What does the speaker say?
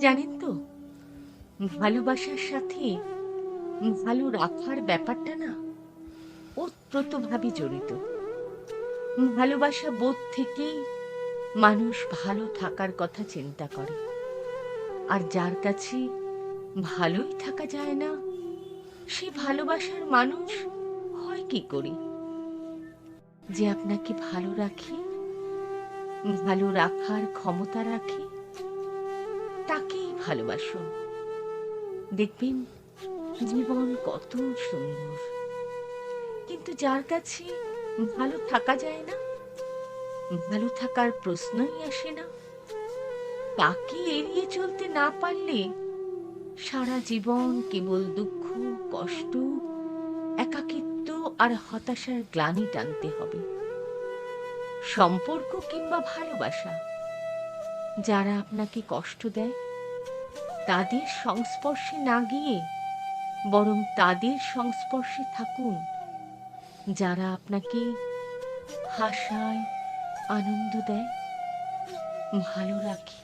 জানেন তো, ভালোবাসার সাথে ভালো রাখার ব্যাপারটা না ওতপ্রোতভাবে জড়িত। ভালোবাসা বোধ থেকেই মানুষ ভালো থাকার কথা চিন্তা করে। আর যার কাছে ভালোই থাকা যায় না, সে ভালোবাসার মানুষ হয় কি করে? যে আপনাকে ভালো রাখে, ভালো রাখার ক্ষমতা রাখে ভালোবাসুন দেখবেন জীবন কত সুন্দর। কিন্তু যার কাছে ভালো থাকা যায় না, ভালো থাকার প্রশ্নই আসে না। তাকে এড়িয়ে চলতে না পারলে সারা জীবন কেবল দুঃখ, কষ্ট, একাকিত্ব আর হতাশার গ্লানি টানতে হবে। সম্পর্ক কিংবা ভালোবাসা, যারা আপনাকে কষ্ট দেয় তাদের সংস্পর্শে না গিয়ে, বরং তাদের সংস্পর্শে থাকুন, যারা আপনাকে হাসায়, আনন্দ দেয়, ভালো রাখে।